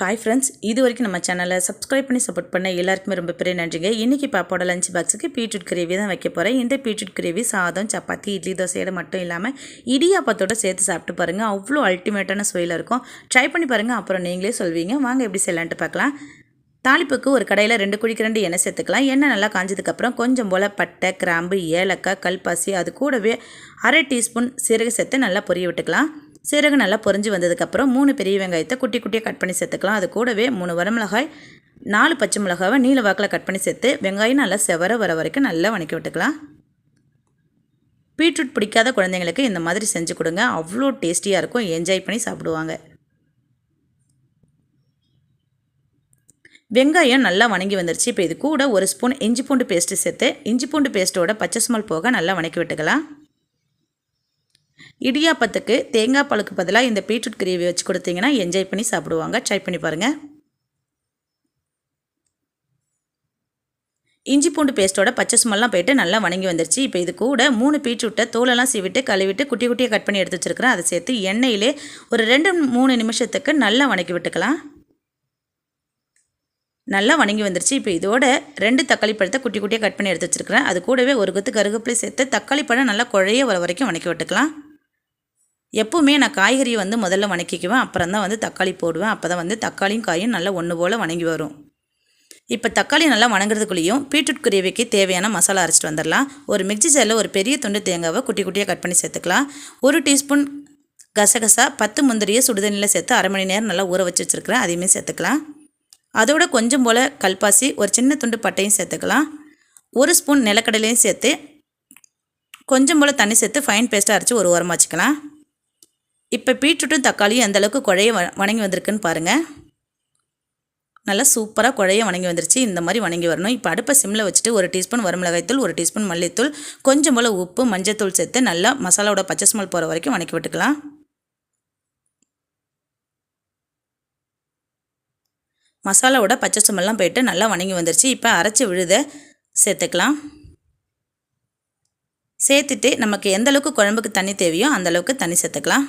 Hi friends இது வரைக்கும் நம்ம சேனலை சப்ஸ்கிரைப் பண்ணி சப்போர்ட் பண்ண எல்லாருக்குமே ரொம்ப பெரிய நன்றிங்க. இன்றைக்கி பாப்போட லஞ்ச் பாக்ஸுக்கு பீட்ரூட் கிரேவி தான் வைக்க போகிறேன் இந்த பீட்ரூட் கிரேவி சாதம் சப்பாத்தி இட்லி தோசையோட மட்டும் இல்லாமல் இடியாப்பத்தோட சேர்த்து சாப்பிட்டு பாருங்கள் அவ்வளோ அல்டிமேட்டான சுவையில் இருக்கும். ட்ரை பண்ணி பாருங்கள் அப்புறம் நீங்களே சொல்வீங்க. வாங்க எப்படி செய்யலான்ட்டு பார்க்கலாம். தாளிப்புக்கு ஒரு கடையில் ரெண்டு குழிக்கு ரெண்டு எண்ணெய் சேர்த்துக்கலாம். எண்ணெய் நல்லா காஞ்சதுக்கப்புறம் கொஞ்சம் போல் பட்டை கிராம்பு ஏலக்காய் கல்பாசி அது கூடவே அரை டீஸ்பூன் சீரக சேர்த்து நல்லா பொரிய விட்டுக்கலாம். சீரகம் நல்லா பொறிஞ்சு வந்ததுக்கப்புறம் மூணு பெரிய வெங்காயத்தை குட்டி குட்டியாக கட் பண்ணி சேர்த்துக்கலாம். அது கூடவே மூணு வரமிளகாய் நாலு பச்சை மிளகாவை நீல வாக்கில் கட் பண்ணி சேர்த்து வெங்காயம் நல்லா செவர வர வரைக்கும் நல்லா வணக்கி விட்டுக்கலாம். பீட்ரூட் பிடிக்காத குழந்தைங்களுக்கு இந்த மாதிரி செஞ்சு கொடுங்க. அவ்வளோ டேஸ்டியாக இருக்கும். என்ஜாய் பண்ணி சாப்பிடுவாங்க. வெங்காயம் நல்லா வணங்கி வந்துருச்சு. இப்போ இது கூட ஒரு ஸ்பூன் இஞ்சி பூண்டு பேஸ்ட்டு சேர்த்து இஞ்சி பூண்டு பேஸ்ட்டோட பச்சை ஸ்மெல் போக நல்லா வணக்கி விட்டுக்கலாம். இடியாப்பத்துக்கு தேங்காய் பழுக்கு பதிலாக இந்த பீட்ரூட் கிரேவி வச்சு கொடுத்தீங்கன்னா என்ஜாய் பண்ணி சாப்பிடுவாங்க. ட்ரை பண்ணி பாருங்கள் இஞ்சி பூண்டு பேஸ்ட்டோட பச்சை சுமெல்லாம் போயிட்டு நல்லா வணங்கி வந்துருச்சு. இப்போ இது கூட மூணு பீட்ரூட்டை தோலெல்லாம் சீவிட்டு கழுவிட்டு குட்டி குட்டியாக கட் பண்ணி எடுத்து வச்சுருக்கிறேன். அதை சேர்த்து எண்ணெயிலே ஒரு ரெண்டு மூணு நிமிஷத்துக்கு நல்லா வணக்கி விட்டுக்கலாம். நல்லா வணங்கி வந்துருச்சு. இப்போ இதோட ரெண்டு தக்காளி பழத்தை குட்டி குட்டியாக கட் பண்ணி எடுத்து வச்சுருக்கிறேன். அது கூடவே ஒரு குத்து கருகப்பிலை சேர்த்து தக்காளி பழம் நல்லா குழைய வர வரைக்கும் வணக்கி விட்டுக்கலாம். எப்போவுமே நான் காய்கறியை வந்து முதல்ல வணக்கிக்குவேன் அப்புறம் தான் வந்து தக்காளி போடுவேன் அப்போ தான் வந்து தக்காளியும் காயும் நல்லா ஒன்று போல் வணங்கி வரும். இப்போ தக்காளி நல்லா வணங்குறதுக்குள்ளேயும் பீட்ரூட் கிரேவிக்கு தேவையான மசாலா அரைச்சிட்டு வந்துடலாம். ஒரு மிக்சி ஜாரில் ஒரு பெரிய துண்டு தேங்காவை குட்டி குட்டியாக கட் பண்ணி சேர்த்துக்கலாம். ஒரு டீஸ்பூன் கசகசா பத்து முந்திரியை சுடுதண்ணியில் சேர்த்து அரை மணி நேரம் நல்லா ஊற வச்சு வச்சுருக்கிறேன் அதையுமே சேர்த்துக்கலாம். அதோட கொஞ்சம் போல் கல்பாசி ஒரு சின்ன துண்டு பட்டையும் சேர்த்துக்கலாம். ஒரு ஸ்பூன் நிலக்கடலையும் சேர்த்து கொஞ்சம் போல் தண்ணி சேர்த்து ஃபைன் பேஸ்ட்டாக அரைச்சி ஒரு ஓரமாக வச்சுக்கலாம். இப்போ பீட்ரூட்டும் தக்காளியும் எந்தளவுக்கு குழைய வணங்கி வந்திருக்குன்னு பாருங்கள் நல்லா சூப்பராக குழைய வணங்கி வந்துருச்சு. இந்த மாதிரி வணங்கி வரணும். இப்போ அடுப்பை சிம்மில் வச்சுட்டு ஒரு டீஸ்பூன் வரமிளகாய்த்தூள் ஒரு டீஸ்பூன் மல்லித்தூள் கொஞ்சம் போல் உப்பு மஞ்சத்தூள் சேர்த்து நல்லா மசாலாவோட பச்சை ஸ்மெல் போகிற வரைக்கும் வணக்கி விட்டுக்கலாம். மசாலாவோட பச்சை சுமெல்லாம் போயிட்டு நல்லா வணங்கி வந்துருச்சு. இப்போ அரைச்சி விழுத சேர்த்துக்கலாம். சேர்த்துட்டு நமக்கு எந்த அளவுக்கு குழம்புக்கு தண்ணி தேவையோ அந்தளவுக்கு தண்ணி சேர்த்துக்கலாம்.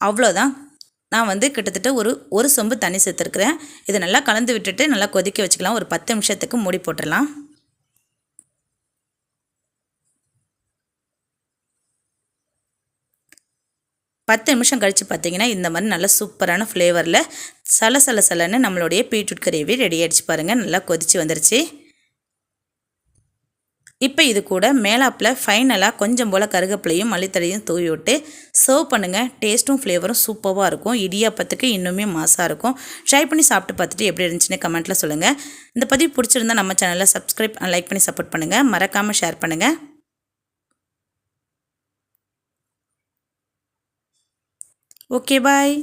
அவ்வளோதான். நான் வந்து கிட்டத்தட்ட ஒரு ஒரு சொம்பு தண்ணி சேர்த்துருக்குறேன். இதை நல்லா கலந்து விட்டுட்டு நல்லா கொதிக்க வச்சுக்கலாம். ஒரு பத்து நிமிஷத்துக்கு மூடி போட்டுடலாம். பத்து நிமிஷம் கழித்து பார்த்தீங்கன்னா இந்த மாதிரி நல்ல சூப்பரான ஃப்ளேவரில் சல சல சலன்னு நம்மளுடைய பீட்ரூட் கிரேவி ரெடி ஆகிடுச்சு பாருங்கள் நல்லா கொதித்து வந்துருச்சு. இப்போ இது கூட மேலாப்பில் ஃபைனலாக கொஞ்சம் போல் கருகப்பிலையும் மல்லித்தலையும் தூவி விட்டு சர்வ் பண்ணுங்கள் டேஸ்ட்டும் ஃப்ளேவரும் சூப்பராக இருக்கும். இடியாப்பத்துக்கு இன்னுமே மாசாக இருக்கும். ட்ரை பண்ணி சாப்பிட்டு பார்த்துட்டு எப்படி இருந்துச்சுன்னு கமெண்ட்டில் சொல்லுங்கள் இந்த பதிவு பிடிச்சிருந்தா நம்ம சேனலில் சப்ஸ்கிரைப் லைக் பண்ணி சப்போர்ட் பண்ணுங்கள் மறக்காமல் ஷேர் பண்ணுங்கள் ஓகே பாய்